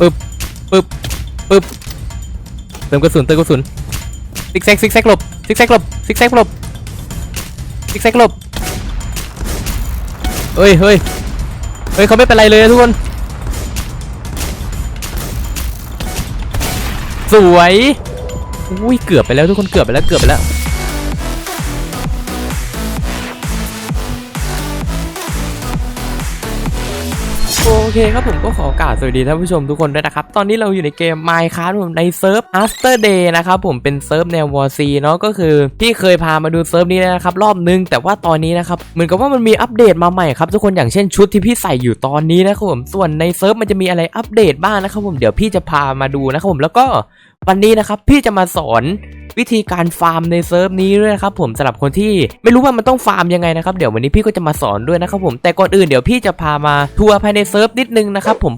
ปึ๊บปึ๊บปึ๊บเติมกระสุนเติมกระสุนซิกแซกซิกแซกหลบซิกแซกหลบซิกแซกหลบซิกแซกหลบเฮ้ยเฮ้ยเฮ้ยเขาไม่เป็นไรเลยทุกคน สวยอุ้ยเกือบไปแล้วทุกคนเกือบไปแล้วเกือบไปแล้ว เคครับผมก็ขอกล่าวสวัสดีท่านผู้ชมทุกคนด้วยนะครับ ตอนนี้เราอยู่ในเกม Minecraft ผมในเซิร์ฟ After Day นะครับผมเป็นเซิร์ฟแนว War C เนาะก็คือพี่เคยพามาดูเซิร์ฟนี้แล้วนะครับรอบนึง แต่ว่าตอนนี้นะครับเหมือนกับว่ามันมีอัปเดตมาใหม่ครับทุกคนอย่างเช่นชุดที่พี่ใส่อยู่ตอนนี้นะครับผมส่วนในเซิร์ฟมันจะมีอะไรอัปเดตบ้างนะครับผมเดี๋ยวพี่จะพามาดูนะครับผมแล้วก็วันนี้นะครับพี่จะมาสอน วิธีการฟาร์มในเซิร์ฟนี้ด้วยนะครับผมสำหรับคนที่ไม่รู้ว่ามันต้องฟาร์มยังไงนะครับเดี๋ยววันนี้พี่ก็จะมาสอนด้วยนะครับผมแต่ก่อนอื่นเดี๋ยวพี่จะพามาทัวร์ภายในเซิร์ฟนิดนึงนะครับผม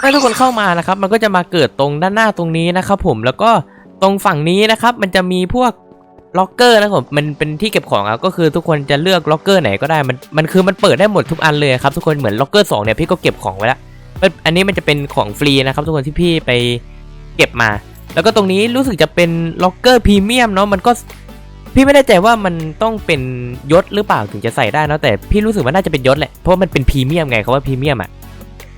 เมื่อทุกคนเข้ามานะครับมันก็จะมาเกิดตรงด้านหน้าตรงนี้นะครับผมแล้วก็ตรงฝั่งนี้นะครับมันจะมีพวกล็อกเกอร์นะครับผมมันเป็นที่เก็บของอะก็คือทุกคนจะเลือกล็อกเกอร์ไหนก็ได้มันมันคือมันเปิดได้หมดทุกอันเลยครับทุกคนเหมือนล็อกเกอร์สองเนี่ยพี่ก็เก็บของไว้แล้วอันนี้มันจะเป็นของฟรีนะครับทุกคนที่พี่ไปเก็บมา แล้วก็ตรงนี้รู้สึกจะเป็นล็อกเกอร์พรีเมียมเนาะมันก็พี่ไม่แน่ใจว่ามันต้องเป็นยศหรือเปล่าถึงจะใส่ได้เนะแต่พี่รู้สึกว่าน่าจะเป็นยศแหละเพราะมันเป็นพรีเมียมไงเขาว่าพรีเมียมอะ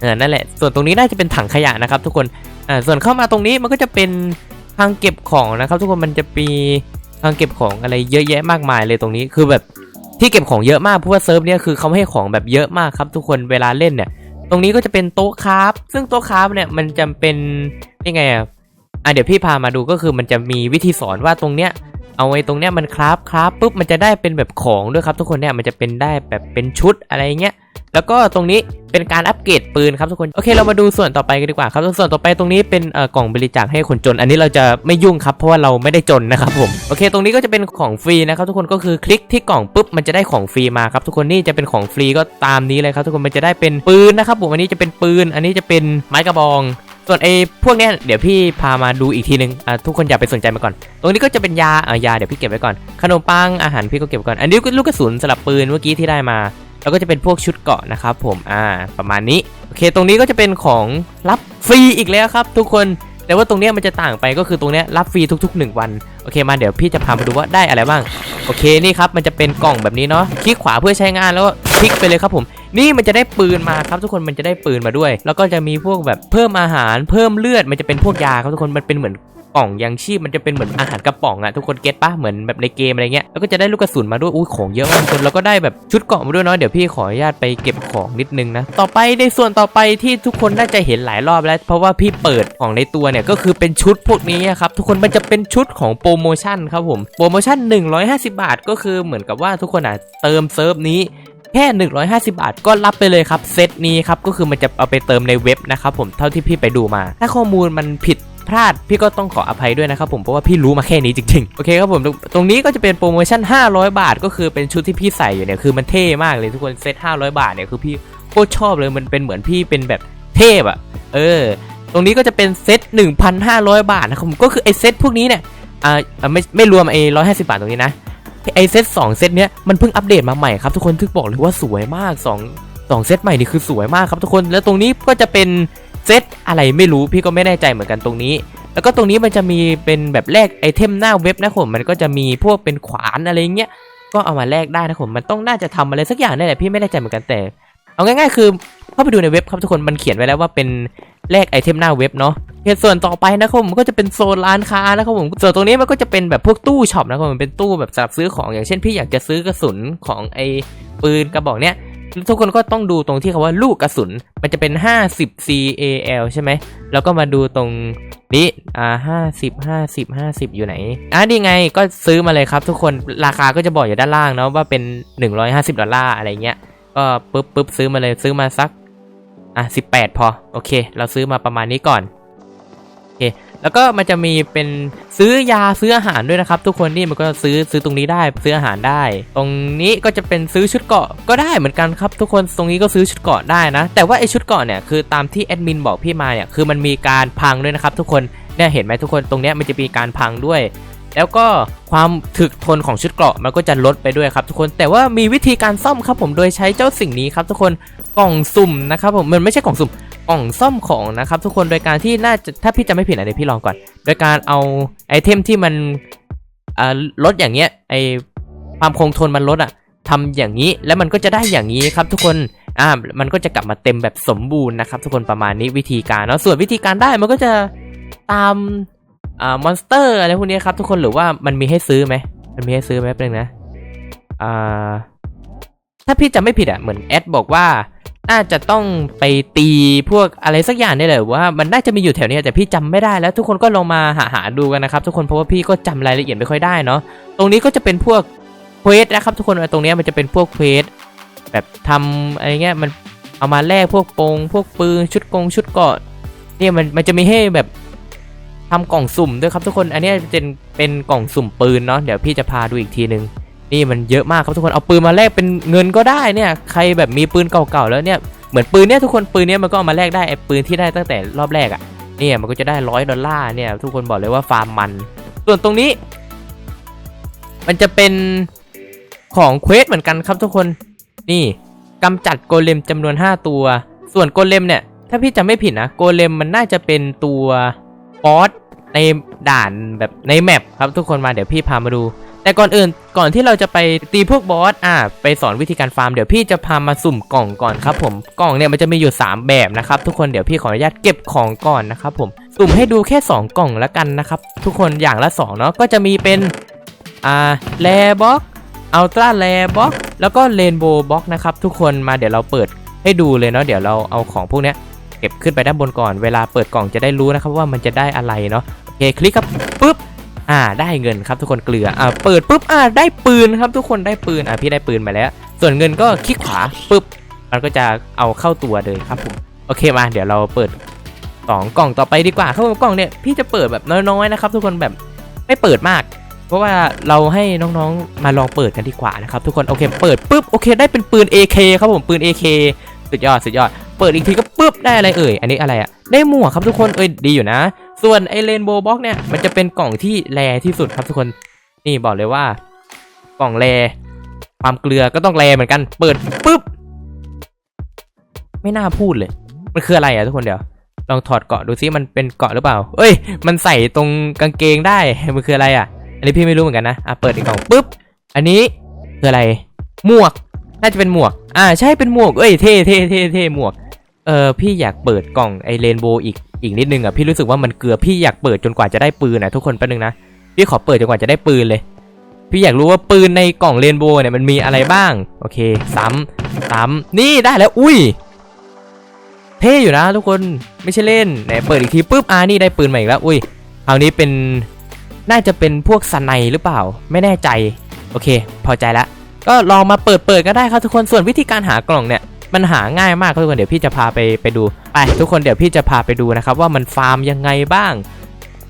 เออนั่นแหละส่วนตรงนี้น่าจะเป็นถังขยะนะครับ ทุกคนอ่าส่วนเข้ามาตรงนี้มันก็จะเป็นทางเก็บของนะครับ ทุกคนมันจะมีทางเก็บของอะไรเยอะแยะมากมายเลยตรงนี้คือแบบที่เก็บของเยอะมากเพราะว่าเซิร์ฟเนี่ยคือเขาให้ของแบบเยอะมากครับ ทุกคนเวลาเล่นเนี่ย ตรงนี้ก็จะเป็นโต๊ะคราฟซึ่งโต๊ะคราฟเนี่ยมันจะเป็นยังไงอะ อะเดี๋ยวพี่พามาดูก็คือมันจะมีวิธีสอนว่าตรงเนี้ยเอาไว้ตรงเนี้ยมันคราฟคราฟปุ๊บมันจะได้เป็นแบบของด้วยครับทุกคนเนี่ยมันจะเป็นได้แบบเป็นชุดอะไรเงี้ยแล้วก็ตรงนี้เป็นการอัปเกรดปืนครับทุกคนโอเคเรามาดูส่วนต่อไปกันดีกว่าครับส่วนต่อไปตรงนี้เป็นเอ่อกล่องบริจาคให้คนจน อันนี้เราจะไม่ยุ่งครับเพราะว่าเราไม่ได้จนนะครับผมโอเค ตรงนี้ก็จะเป็นของฟรีนะครับทุกคนก็คือคลิกที่กล่องปุ๊บมันจะได้ของฟรีมาครับทุกคนนี่จะเป็นของฟรีก็ตามนี้เลยครับทุกคนมันจะได้เป็นปืนนะครับผมอันนี้จะเป็นปืน อันนี้จะเป็นไม้กระบอง ส่วนไอ้พวกเนี้ยเดี๋ยวพี่พามาดูอีกทีนึงอะทุกคนอย่าไปสนใจมันก่อน ตรงนี้ก็จะเป็นยาอะยาเดี๋ยวพี่เก็บไว้ก่อนขนมปังอาหารพี่ก็เก็บก่อน อันนี้ก็ลูกกระสุนสลับปืนเมื่อกี้ที่ได้มาแล้วก็จะเป็นพวกชุดเกาะนะครับผมอ่าประมาณนี้โอเค ตรงนี้ก็จะเป็นของรับฟรีอีกแล้วครับ ทุกคนแต่ว่าตรงเนี้ยมันจะต่างไปก็คือตรงเนี้ยรับฟรีทุกๆ 1 วันโอเคมาเดี๋ยวพี่จะพามาดูว่าได้อะไรบ้างโอเคนี่ครับมันจะเป็นกล่องแบบนี้เนาะคลิกขวาเพื่อใช้งานแล้วก็คลิกไปเลยครับผม นี่มันจะได้ปืนมาครับทุกคนมันจะได้ปืนมาด้วย แล้วก็จะมีพวกแบบเพิ่มอาหารเพิ่มเลือดมันจะเป็นพวกยาครับทุกคนมันเป็นเหมือนกล่องยังชีพมันจะเป็นเหมือนอาหารกระป๋องอะทุกคนเก็ตปะเหมือนแบบในเกมอะไรเงี้ยแล้วก็จะได้ลูกกระสุนมาด้วยอุ้ยของเยอะมากทุกคนแล้วก็ได้แบบชุดเกราะมาด้วยเนาะเดี๋ยวพี่ขออนุญาตไปเก็บของนิดนึงนะต่อไปในส่วนต่อไปที่ทุกคนน่าจะเห็นหลายรอบแล้ว เพราะว่าพี่เปิดของในตัวเนี่ยก็คือเป็นชุดพวกนี้ครับทุกคนมันจะเป็นชุดของโปรโมชั่นครับผมโปรโมชั่น 150 บาท ก็คือเหมือนกับว่าทุกคนอะเติมเซิร์ฟนี้ แค่ 150 บาท ก็รับไปเลยครับเซตนี้ครับก็คือมันจะเอาไปเติมในเว็บนะครับผมเท่าที่พี่ไปดูมา ถ้าข้อมูลมันผิดพลาดพี่ก็ต้องขออภัยด้วยนะครับผมเพราะว่าพี่รู้มาแค่นี้จริงๆ โอเคครับผมตรงนี้ก็จะเป็นโปรโมชั่น 500 บาท ก็คือเป็นชุดที่พี่ใส่อยู่เนี่ยคือมันเท่มากเลยทุกคนเซต500 บาทเนี่ยคือพี่โคตรชอบเลยมันเป็นเหมือนพี่เป็นแบบเทพอะเออ ตรงนี้ก็จะเป็นเซต1,500 บาทนะครับผมก็คือไอเซตพวกนี้เนี่ยอ่าอ่าไม่ไม่รวมไอ้150บาทตรงนี้นะ ไอเซตสองเซตเนี้ยมันเพิ่งอัปเดตมาใหม่ครับทุกคนทึกบอกเลยว่าสวยมากสองสองเซตใหม่นี่คือสวยมากครับทุกคนแล้วตรงนี้ก็จะเป็นเซตอะไรไม่รู้พี่ก็ไม่แน่ใจเหมือนกันตรงนี้ แล้วก็ตรงนี้มันจะมีเป็นแบบแลกไอเทมหน้าเว็บนะผมมันก็จะมีพวกเป็นขวานอะไรเงี้ยก็เอามาแลกได้นะผมมันต้องน่าจะทำอะไรสักอย่างนี่แหละพี่ไม่แน่ใจเหมือนกันแต่เอาง่ายๆ คือ เข้าไปดูในเว็บครับทุกคนมันเขียนไว้แล้วว่าเป็นแลกไอเทมหน้าเว็บเนาะส่วนต่อไปนะครับผมก็จะเป็นโซนร้านค้านะครับผมส่วนตรงนี้มันก็จะเป็นแบบพวกตู้ช็อปนะครับผมเป็นตู้แบบสำหรับซื้อของอย่างเช่นพี่อยากจะซื้อกระสุนของไอปืนกระบอกเนี้ยทุกคนก็ต้องดูตรงที่คาว่าลูกกระสุนมันจะเป็น 50 CAL ใช่ไหมแล้วก็มาดูตรงนี้อ่า50 50 50อยู่ไหนอะนี่ไงก็ซื้อมาเลยครับทุกคนราคาก็จะบอกอยู่ด้านล่างเนาะว่าเป็น 150 ดอลลาร์อะไรเงี้ย ก็ปุ๊บปุ๊บซื้อมาเลยซื้อมาสักอะ18พอ โอเค เราซื้อมาประมาณนี้ก่อนโอเคแล้วก็มันจะมีเป็นซื้อยาซื้ออาหารด้วยนะครับ ทุกคนนี่มันก็ซื้อซื้อตรงนี้ได้ซื้ออาหารได้ ตรงนี้ก็จะเป็นซื้อชุดเกาะก็ได้เหมือนกันครับ ทุกคนตรงนี้ก็ซื้อชุดเกาะได้นะ แต่ว่าไอชุดเกาะเนี่ยคือตามที่แอดมินบอกพี่มาเนี่ยคือมันมีการพังด้วยนะครับ ทุกคนเนี่ยเห็นไหมทุกคนตรงเนี้ยมันจะมีการพังด้วย แล้วก็ความถึกทนของชุดเกราะมันก็จะลดไปด้วยครับทุกคนแต่ว่ามีวิธีการซ่อมครับผมโดยใช้เจ้าสิ่งนี้ครับทุกคนกล่องสุ่มนะครับผมมันไม่ใช่กล่องสุ่มกล่องซ่อมของนะครับทุกคนโดยการที่น่าจะถ้าพี่จะไม่ผิดนะเดี๋ยวพี่ลองก่อน โดยการเอาไอเทมที่มันลดอย่างเงี้ยไอความคงทนมันลดอะทำอย่างนี้แล้วมันก็จะได้อย่างนี้ครับทุกคนอ่ามันก็จะกลับมาเต็มแบบสมบูรณ์นะครับทุกคนประมาณนี้วิธีการเนาะส่วนวิธีการได้มันก็จะตาม อ่ามอนสเตอร์อะไรพวกนี้ครับทุกคนหรือว่ามันมีให้ซื้อไหมมันมีให้ซื้อไหมแป๊บนึงนะอ่าถ้าพี่จำไม่ผิดอะเหมือนแอดบอกว่า น่าจะต้องไปตีพวกอะไรสักอย่างนี่แหละว่ามันน่าจะมีอยู่แถวเนี้ยแต่พี่จำไม่ได้แล้ว ทุกคนก็ลองมาหาหาดูกันนะครับทุกคนเพราะว่าพี่ก็จำรายละเอียดไม่ค่อยได้เนาะตรงนี้ก็จะเป็นพวกเควสนะครับทุกคนตรงนี้มันจะเป็นพวกเควสแบบทำอะไรเงี้ยมันเอามาแลกพวกปงพวกปืนชุดกงชุดเกาะเนี่ยมันมันจะมีให้แบบ ทำกล่องสุ่มด้วยครับทุกคน อันนี้เป็นเป็นกล่องสุ่มปืนเนาะ เดี๋ยวพี่จะพาดูอีกทีนึง นี่มันเยอะมากครับทุกคน เอาปืนมาแลกเป็นเงินก็ได้เนี่ย ใครแบบมีปืนเก่าๆแล้วเนี่ย เหมือนปืนเนี่ยทุกคน ปืนเนี่ยมันก็ามาแลกได้ไอ้ปืนที่ได้ตั้งแต่รอบแรกอะ่ะ เนี่ยมันก็จะได้ร้อยดอลลาร์เนี่ยทุกคนบอกเลยว่าฟาร์มมัน ส่วนตรงนี้ มันจะเป็นของเควสเหมือนกันครับทุกคน นี่กำจัดโกเลมจำนวน 5 ตัว ส่วนโกเลมเนี่ย ถ้าพี่จำไม่ผิดนะ โกเลมมันน่าจะเป็นตัวบอส ในด่านแบบในแมปครับทุกคนมาเดี๋ยวพี่พามาดู แต่ก่อนอื่นก่อนที่เราจะไปตีพวกบอสอ่าไปสอนวิธีการฟาร์มเดี๋ยวพี่จะพามาสุ่มกล่องก่อนครับผมกล่องเนี่ยมันจะมีอยู่ 3 แบบนะครับทุกคนเดี๋ยวพี่ขออนุญาตเก็บของก่อนนะครับผมสุ่มให้ดูแค่ 2 กล่องล้วกันนะครับทุกคนอย่างละ2เนาะก็จะมีเป็นอ่าแลบ็อกอัลตร้าแลบ็อกแล้วก็เรนโบว์บ็อกนะครับทุกคนมาเดี๋ยวเราเปิดให้ดูเลยเนาะเดี๋ยวเราเอาของพวกเนี้ยเก็บขึ้นไปด้านบนก่อนเวลาเปิดกล่องจะได้รู้นะครับว่ามันจะได้อะไรเนาะ เคคลิกครับปุ๊บอ่าได้เงินครับทุกคนเกลืออ่าเปิดปุ๊บอ่าได้ปืนครับทุกคนได้ปืนอ่าพี่ได้ปืนมาแล้ว ส่วนเงินก็คลิกขวาปุ๊บมันก็จะเอาเข้าตัวเลยครับผมโอเคมาเดี๋ยวเราเปิดสองกล่องต่อไปดีกว่าครับผมกล่องเนี่ยพี่จะเปิดแบบน้อยๆนะครับ ทุกคนแบบไม่เปิดมาก เพราะว่าเราให้น้องๆมาลองเปิดกันดีกว่านะครับทุกคนโอเคเปิดปุ๊บโอเค ได้เป็นปืน AK ครับผมปืน AK สุดยอดสุดยอด เปิดอีกทีก็ปุ๊บได้อะไรเอ่ยอันนี้อะไรอะได้หมวกครับทุกคนเอ้ยดีอยู่นะ ส่วนไอเรนโบว์บ็อกเนี่ยมันจะเป็นกล่องที่แรที่สุดครับทุกคนนี่บอกเลยว่า กล่องแรความเกลือก็ต้องแรเหมือนกัน เปิดปุ๊บไม่น่าพูดเลย มันคืออะไรอะทุกคนเดี๋ยว ลองถอดเกาะดูซิมันเป็นเกาะหรือเปล่า เอ้ย มันใส่ตรงกางเกงได้ มันคืออะไรอะอันนี้พี่ไม่รู้เหมือนกันนะ อะเปิดอีกกล่องปุ๊บ อันนี้คืออะไร หมวก น่าจะเป็นหมวก อ่าใช่เป็นหมวก เอ้ยเท่เท่เท่เท่หมวก เออพี่อยากเปิดกล่องไอเรนโบว์อีก อีกนิดนึงอะพี่รู้สึกว่ามันเกลือพี่อยากเปิดจนกว่าจะได้ปืนนะทุกคนแป๊บนึงนะพี่ขอเปิดจนกว่าจะได้ปืนเลย พี่อยากรู้ว่าปืนในกล่องเรนโบว์เนี่ยมันมีอะไรบ้างโอเคซ้ำซ้ำนี่ได้แล้วอุ้ยเท่อยู่นะทุกคนไม่ใช่เล่นไหนเปิดอีกทีปุ๊บอ่านี่ได้ปืนมาอีกแล้วอุ้ยคราวนี้เป็นน่าจะเป็นพวกสไนหรือเปล่า ไม่แน่ใจ โอเค พอใจละก็ลองมาเปิดเปิดก็ได้ครับทุกคนส่วนวิธีการหากล่องเนี่ย มันหาง่ายมากทุกคนเดี๋ยวพี่จะพาไปไปดูไปทุกคนเดี๋ยวพี่จะพาไปดูนะครับว่ามันฟาร์มยังไงบ้าง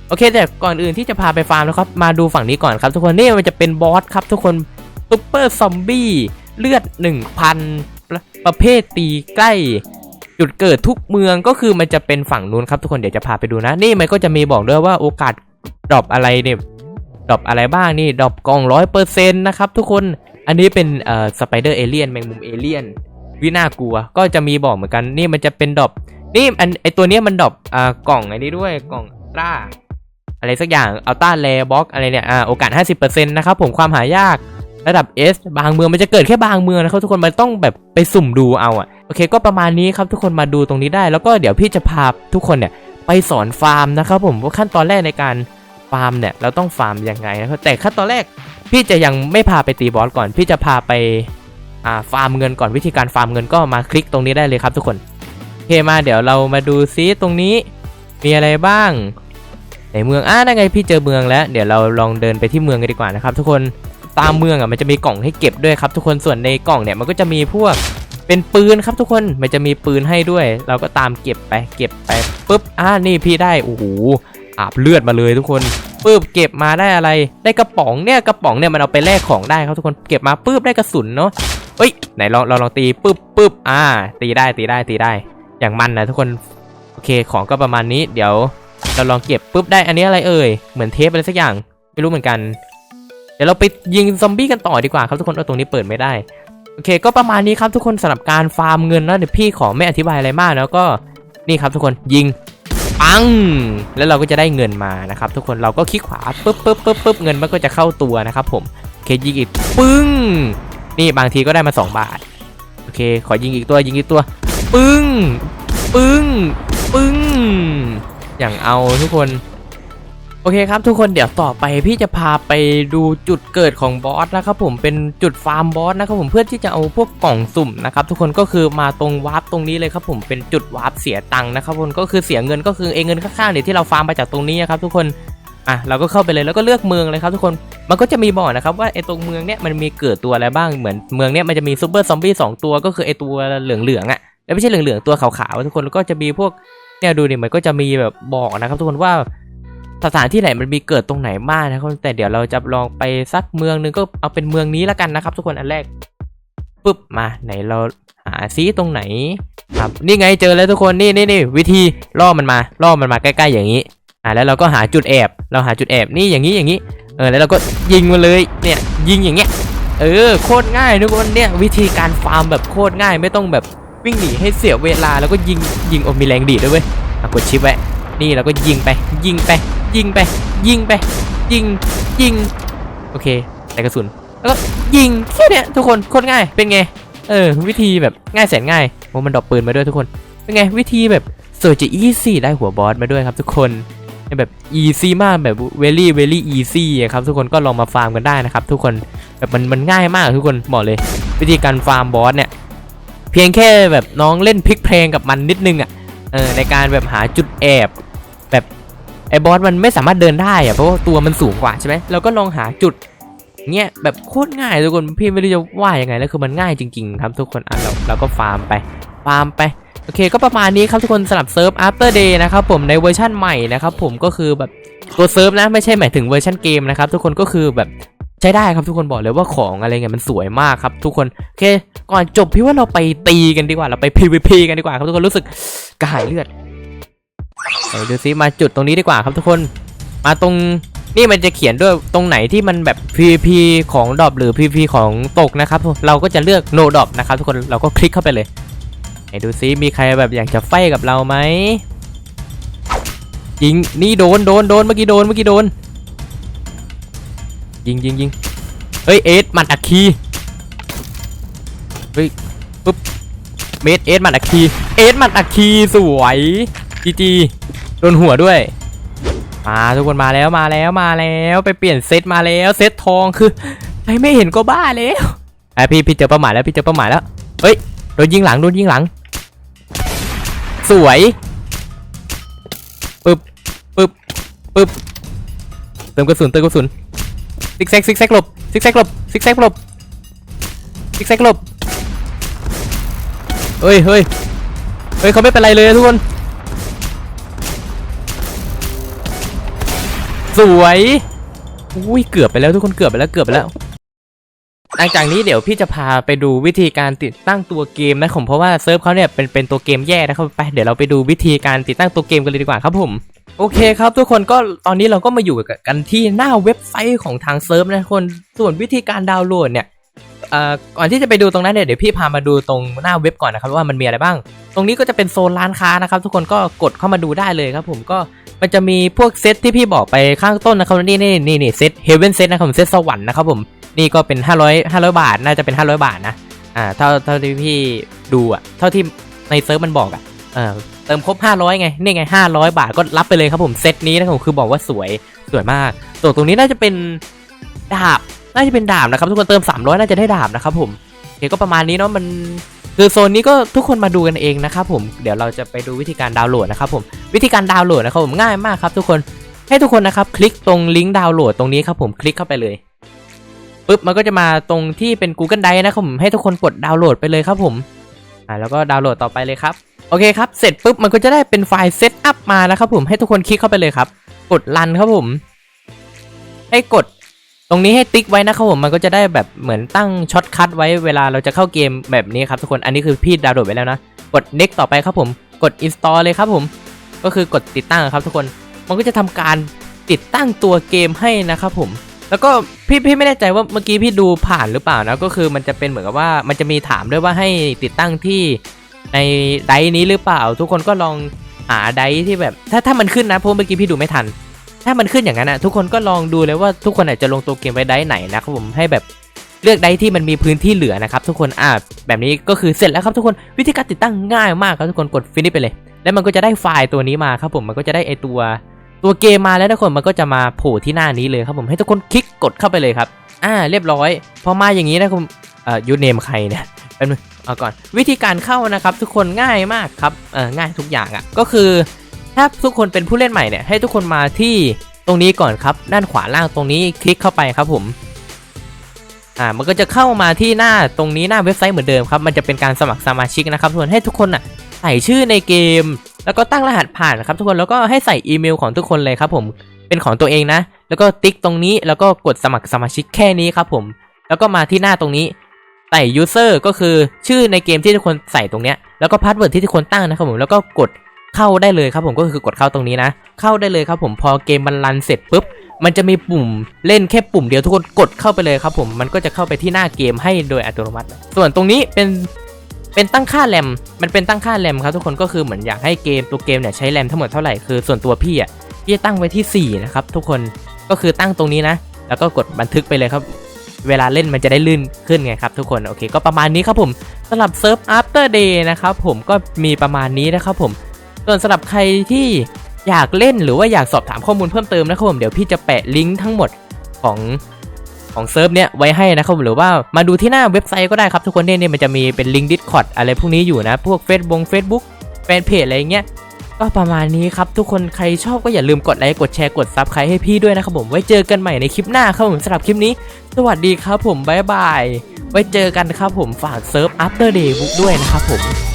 โอเค แต่ก่อนอื่นที่จะพาไปฟาร์มนะครับมาดูฝั่งนี้ก่อนครับ ทุกคนนี่มันจะเป็นบอสครับ ทุกคนซุปเปอร์ซอมบี้เลือด 1,000ประประเภทตีใกล้ จุดเกิดทุกเมืองก็คือมันจะเป็นฝั่งนู้นครับทุกคนเดี๋ยวจะพาไปดูนะ นี่มันก็จะมีบอกด้วยว่าโอกาสดรอปอะไรเนี่ยดรอปอะไรบ้างนี่ดรอปกองร้อยเปอร์เซ็นต์นะครับทุกคนอันนี้เป็นเอ่อสไปเดอร์เอเลียนแมงมุมเอเลียน วิน่ากลัว ก็จะมีบอกเหมือนกัน นี่มันจะเป็นดอปนี่อันไอตัวเนี้ยมันดอปอ่ากล่องไอ้นี้ด้วยกล่องตราอะไรสักอย่างอัลต้าแลบ็อกอะไรเนี่ยอ่าโอกาส 50%นะครับผมความหายากระดับ S บางเมืองมันจะเกิดแค่บางเมืองนะครับทุกคนมันต้องแบบไปสุ่มดูเอาอะโอเค ก็ประมาณนี้ครับทุกคนมาดูตรงนี้ได้ แล้วก็เดี๋ยวพี่จะพาทุกคนเนี่ยไปสอนฟาร์มนะครับผมว่าขั้นตอนแรกในการฟาร์มเนี่ยเราต้องฟาร์มยังไงนะครับแต่ขั้นตอนแรกพี่จะยังไม่พาไปตีบอสก่อน พี่จะพาไป ฟาร์มเงินก่อนวิธีการฟาร์มเงินก็มาคลิกตรงนี้ได้เลยครับทุกคนโอเคมาเดี๋ยวเรามาดูซิตรงนี้มีอะไรบ้างในเมืองอ่านั่นไงพี่เจอเมืองแล้ว เดี๋ยวเราลองเดินไปที่เมืองกันดีกว่านะครับทุกคนตามเมืองอะมันจะมีกล่องให้เก็บด้วยครับทุกคนส่วนในกล่องเนี่ยมันก็จะมีพวกเป็นปืนครับทุกคนมันจะมีปืนให้ด้วย เราก็ตามเก็บไปเก็บไปปุ๊บอ่านี่พี่ได้โอ้โหอาบเลือดมาเลยทุกคนปุ๊บเก็บมาได้อะไร ได้กระป๋องเนี่ยกระป๋องเนี่ยมันเอาไปแลกของได้ครับทุกคนเก็บมาปุ๊บได้กระสุนเนาะ ไหนลองเราลองตีปึ๊บปึ๊บอ่า ตีได้ตีได้ตีได้ อย่างมันนะทุกคนโอเคของก็ประมาณนี้ เดี๋ยวเราลองเก็บปุ๊บได้อันนี้อะไรเอ่ยเหมือนเทปอะไรสักอย่างไม่รู้เหมือนกัน เดี๋ยวเราไปยิงซอมบี้กันต่อดีกว่าครับทุกคนเออตรงนี้เปิดไม่ได้โอเค ก็ประมาณนี้ครับทุกคนสำหรับการฟาร์มเงินนะเดี๋ยวพี่ขอไม่อธิบายอะไรมากแล้วก็นี่ครับทุกคนยิงปังแล้วเราก็จะได้เงินมานะครับ ทุกคนเราก็คลิกขวาปุ๊บปุ๊บปุ๊บปุ๊บเงินมันก็จะเข้าตัวนะครับผมโอเคยิงอีกปึ้ง นี่บางทีก็ได้มา 2 บาท โอเค ขอยิงอีกตัวยิงอีกตัว ปึ้ง ปึ้ง ปึ้ง อย่างเอาทุกคน โอเคครับทุกคนเดี๋ยวต่อไปพี่จะพาไปดูจุดเกิดของบอสนะครับผมเป็นจุดฟาร์มบอสนะครับผมเพื่อที่จะเอาพวกกล่องสุ่มนะครับทุกคนก็คือมาตรงวาร์ปตรงนี้เลยครับผมเป็นจุดวาร์ปเสียตังค์นะครับทุกคนก็คือเสียเงินก็คือเองเงินข้าๆเนี่ยที่เราฟาร์มมาจากตรงนี้นะครับทุกคน อะเราก็เข้าไปเลยแล้วก็เลือกเมืองเลยครับทุกคนมันก็จะมีบอกนะครับว่าไอ้ตรงเมืองเนี้ยมันมีเกิดตัวอะไรบ้างเหมือนเมืองเนี้ยมันจะมีซูเปอร์ซอมบี้สองตัวก็คือไอ้ตัวเหลืองๆอะแล้วไม่ใช่เหลืองๆตัวขาวๆทุกคนแล้วก็จะมีพวกเนี่ยดูดิมันก็จะมีแบบบอกนะครับ ทุกคนว่าสถานที่ไหนมันมีเกิดตรงไหนบ้างนะครับแต่เดี๋ยวเราจะลองไปสักเมืองหนึงก็เอาเป็นเมืองนี้แล้วกันนะครับ ทุกคนอันแรกปุ๊บมาไหนเราหาซีตรงไหน ครับนี่ไงเจอแล้วทุกคนนี่นี่นี่วิธีล่อมันมาล่อมันมาใกล้ ๆ อย่างนี้อ่าแล้วเราก็หาจุดแอบ เราหาจุดแอบนี่อย่างนี้อย่างนี้ เออแล้วเราก็ยิงมาเลยเนี่ยยิงอย่างเงี้ยเออโคตรง่ายทุกคนเนี่ยวิธีการฟาร์มแบบโคตรง่ายไม่ต้องแบบวิ่งหนีให้เสียเวลาแล้วก็ยิงยิงอมีแรงดีดด้วยเว้ยกดชิปไว้นี่เราก็ยิงไป ยิงไป ยิงไป ยิงไป ยิงยิงโอเคใส่กระสุนแล้วก็ยิงแค่นี้ทุกคนโคตรง่ายเป็นไงเออวิธีแบบง่ายแสนง่ายโอ้มันดรอปปืนมาด้วยทุกคนเป็นไงวิธีแบบสวยจะอีซี่ได้หัวบอสมาด้วยครับทุกคน แบบอีซี่มากแบบเวลี่เวลี่อีซี่ครับทุกคนก็ลองมาฟาร์มกันได้นะครับ ทุกคนแบบมันมันง่ายมากทุกคนบอกเลย วิธีการฟาร์มบอสเนี่ยเพียงแค่แบบน้องเล่นพลิกเพลงกับมันนิดนึงอะเออในการแบบหาจุดแอบแบบไอ้บอสมันไม่สามารถเดินได้อะเพราะว่าตัวมันสูงกว่าใช่ไหมเราก็ลองหาจุดเงี้ยแบบโคตรง่ายทุกคนพี่ไม่รู้จะว่ายังไงแล้วคือมันง่ายจริง ๆ ครับทุกคนอะเราเราก็ฟาร์มไปฟาร์มไป โอเคก็ประมาณนี้ครับทุกคนสำหรับเซิร์ฟ after day นะครับผมในเวอร์ชั่นใหม่นะครับผมก็คือแบบตัวเซิร์ฟนะไม่ใช่หมายถึงเวอร์ชันเกมนะครับทุกคนก็คือแบบใช้ได้ครับทุกคนบอกเลยว่าของอะไรเงี้ยมันสวยมากครับทุกคนโอเคก่อนจบพี่ว่าเราไปตีกันดีกว่าเราไป PVP กันดีกว่าครับทุกคนรู้สึกกระหายเลือดไปดูซิมาจุดตรงนี้ดีกว่าครับทุกคนมาตรงนี่มันจะเขียนด้วยตรงไหนที่มันแบบ PVP ของดรอปหรือ PVP ของตกนะครับเราก็จะเลือก no drop นะครับทุกคนเราก็คลิกเข้าไปเลย นดูซิมีใครแบบอยากจะไฟกับเราไหมยิงนี่โดนโดนโดนเมื่อกี้โดนเมื่อกี้โดน ยิงยิงยิงเฮ้ยเอสมัดอัคคีเฮ้ยปุ๊บเมดเอสมัดอัคคีเอสมัดอัคคีสวยจีจีโดนหัวด้วยมาทุกคนมาแล้วมาแล้วมาแล้วไปเปลี่ยนเซตมาแล้วเซตทองคือใครไม่เห็นก็บ้าแล้วไอพี่พี่เจอเป้าหมายแล้วพี่เจอเป้าหมายแล้วเฮ้ยโดนยิงหลังโดนยิงหลัง สวยปึ๊บปึ๊บปึ๊บเติมกระสุนเติมกระสุนซิกแซกซิกแซกหลบซิกแซกหลบซิกแซกหลบซิกแซกหลบเฮ้ยเฮ้ยเฮ้ยเขาไม่เป็นไรเลยทุกคน สวย อุ้ยเกือบไปแล้วทุกคนเกือบไปแล้วเกือบไปแล้ว หลังจากนี้เดี๋ยวพี่จะพาไปดูวิธีการติดตั้งตัวเกมนะผมเพราะว่าเซิร์ฟเขาเนี่ยเป็นเป็นตัวเกมแยกนะครับไปเดี๋ยวเราไปดูวิธีการติดตั้งตัวเกมกันเลยดีกว่าครับผมโอเคครับทุกคนก็ตอนนี้เราก็มาอยู่กันที่หน้าเว็บไซต์ของทางเซิร์ฟนะทุกคนส่วนวิธีการดาวน์โหลดเนี่ยเอ่อก่อนที่จะไปดูตรงนั้นเนี่ยเดี๋ยวพี่พามาดูตรงหน้าเว็บก่อนนะครับว่ามันมีอะไรบ้าง ตรงนี้ก็จะเป็นโซนร้านค้านะครับ ทุกคนก็กดเข้ามาดูได้เลยครับ ผมก็มันจะมีพวกเซตที่พี่บอกไปข้างต้นนะครับนี่นี่นี่เซตเฮเวนเซตนะครับผมเซตสวรรค์นะครับผม นี่ก็เป็น 500 500 บาท น่าจะเป็น 500 บาทนะ อ่า เท่า เท่าที่พี่ดูอะเท่าที่ในเซิร์ฟมันบอกอะเออเติมครบ 500 ไง นี่ไง 500 บาทก็รับไปเลยครับผม เซตนี้นะครับผมคือบอกว่าสวย สวยมาก ตัวตรงนี้น่าจะเป็นดาบ น่าจะเป็นดาบนะครับ ทุกคนเติม 300 น่าจะได้ดาบนะครับผมเดี๋ยวก็ประมาณนี้เนาะ มันคือโซนนี้ก็ทุกคนมาดูกันเองนะครับผม เดี๋ยวเราจะไปดูวิธีการดาวน์โหลดนะครับผม วิธีการดาวน์โหลดนะครับผมง่ายมากครับ ทุกคน ให้ทุกคนนะครับคลิกตรงลิงก์ดาวน์โหลดตรงนี้ครับผม คลิกเข้าไปเลย ปุ๊บมันก็จะมาตรงที่เป็น Google Drive นะครับผมให้ทุกคนกดดาวน์โหลดไปเลยครับผมอ่าแล้วก็ดาวน์โหลดต่อไปเลยครับโอเคครับเสร็จปุ๊บมันก็จะได้เป็นไฟล์เซตอัพมานะครับผมให้ทุกคนคลิกเข้าไปเลยครับ กดรันครับผม ให้กดตรงนี้ให้ติ๊กไว้นะครับผมมันก็จะได้แบบเหมือนตั้งช็อตคัทไว้เวลาเราจะเข้าเกมแบบนี้ครับทุกคนอันนี้คือพี่ดาวน์โหลดไว้แล้วนะ กด next ต่อไปครับผม กด install เลยครับผม ก็คือกดติดตั้งครับทุกคน มันก็จะทำการติดตั้งตัวเกมให้นะครับผม แล้วก็พี่พี่ไม่แน่ใจว่าเมื่อกี้พี่ดูผ่านหรือเปล่านะก็คือมันจะเป็นเหมือนกับว่ามันจะมีถามด้วยว่าให้ติดตั้งที่ในไดร์นี้หรือเปล่า ทุกคนก็ลองหาไดร์ที่แบบ ถ้าถ้ามันขึ้นนะเพราะเมื่อกี้พี่ดูไม่ทัน ถ้ามันขึ้นอย่างนั้นนะทุกคนก็ลองดูเลยว่าทุกคนอาจจะลงตัวเกมไว้ไดร์ไหนนะครับผมให้แบบเลือกไดที่มันมีพื้นที่เหลือนะครับทุกคนอ่าแบบนี้ก็คือเสร็จแล้วครับทุกคนวิธีการติดตั้งง่ายมากครับทุกคนกดฟินิชไปเลย แล้วมันก็จะได้ไฟล์ตัวนี้มาครับผมมันก็จะได้ไอตัว ตัวเกมมาแล้วทุกคนมันก็จะมาโผล่ที่หน้านี้เลยครับผมให้ทุกคนคลิกกดเข้าไปเลยครับ อ่า เรียบร้อย พอมาอย่างนี้นะคุณเอ่อยูเนมใครเนี่ยเป็นงเอาก่อนวิธีการเข้านะครับทุกคนง่ายมากครับเออง่ายทุกอย่างอะ่ะก็คือถ้าทุกคนเป็นผู้เล่นใหม่เนี่ยให้ทุกคนมาที่ตรงนี้ก่อนครับด้านขวาล่างตรงนี้คลิกเข้าไปครับผมอ่ามันก็จะเข้ามาที่หน้าตรงนี้หน้าเว็บไซต์เหมือนเดิมครับมันจะเป็นการสมัครสมาชิกนะครับทุกคนให้ทุกคนอะใส่ชื่อในเกม แล้วก็ตั้งรหัสผ่านครับทุกคนแล้วก็ให้ใส่อีเมลของทุกคนเลยครับผมเป็นของตัวเองนะ แล้วก็ติ๊กตรงนี้แล้วก็กดสมัครสมาชิกแค่นี้ครับผม แล้วก็มาที่หน้าตรงนี้ใส่ user ก็คือชื่อในเกมที่ทุกคนใส่ตรงเนี้ยแล้วก็พาสเวิร์ดที่ทุกคนตั้งนะครับผมแล้วก็กดเข้าได้เลยครับผมก็คือกดเข้าตรงนี้นะ เข้าได้เลยครับผมพอเกมมันรันเสร็จปุ๊บมันจะมีปุ่มเล่นแค่ปุ่มเดียวทุกคนกดเข้าไปเลยครับผมมันก็จะเข้าไปที่หน้าเกมให้โดยอัตโนมัติ ส่วนตรงนี้เป็น เป็นตั้งค่าแรม มันเป็นตั้งค่าแรมครับทุกคนก็คือเหมือนอยากให้เกมตัวเกมเนี่ยใช้แรมทั้งหมดเท่าไหร่คือส่วนตัวพี่อะพี่จะตั้งไว้ที่4นะครับทุกคนก็คือตั้งตรงนี้นะ แล้วก็กดบันทึกไปเลยครับ เวลาเล่นมันจะได้ลื่นขึ้นไงครับทุกคนโอเค ก็ประมาณนี้ครับผมสำหรับเซิร์ฟ after day นะครับผมก็มีประมาณนี้นะครับผมส่วนสำหรับใครที่อยากเล่นหรือว่าอยากสอบถามข้อมูลเพิ่มเติมนะครับผมเดี๋ยวพี่จะแปะลิงก์ทั้งหมดของ ของเซิร์ฟเนี้ยไว้ให้นะครับหรือว่ามาดูที่หน้าเว็บไซต์ก็ได้ครับทุกคนเนี่ยเนี่ยมันจะมีเป็นลิงก์ Discord อะไรพวกนี้อยู่นะพวก Facebook Facebook แฟนเพจอะไรเงี้ยก็ประมาณนี้ครับทุกคนใครชอบก็อย่าลืมกดไลค์กดแชร์กดซับใครให้พี่ด้วยนะครับผมไว้เจอกันใหม่ในคลิปหน้าครับผมสำหรับคลิปนี้ สวัสดีครับผมบ๊ายบายไว้เจอกันครับผมฝากเซิร์ฟ After Day Book ด้วยนะครับผม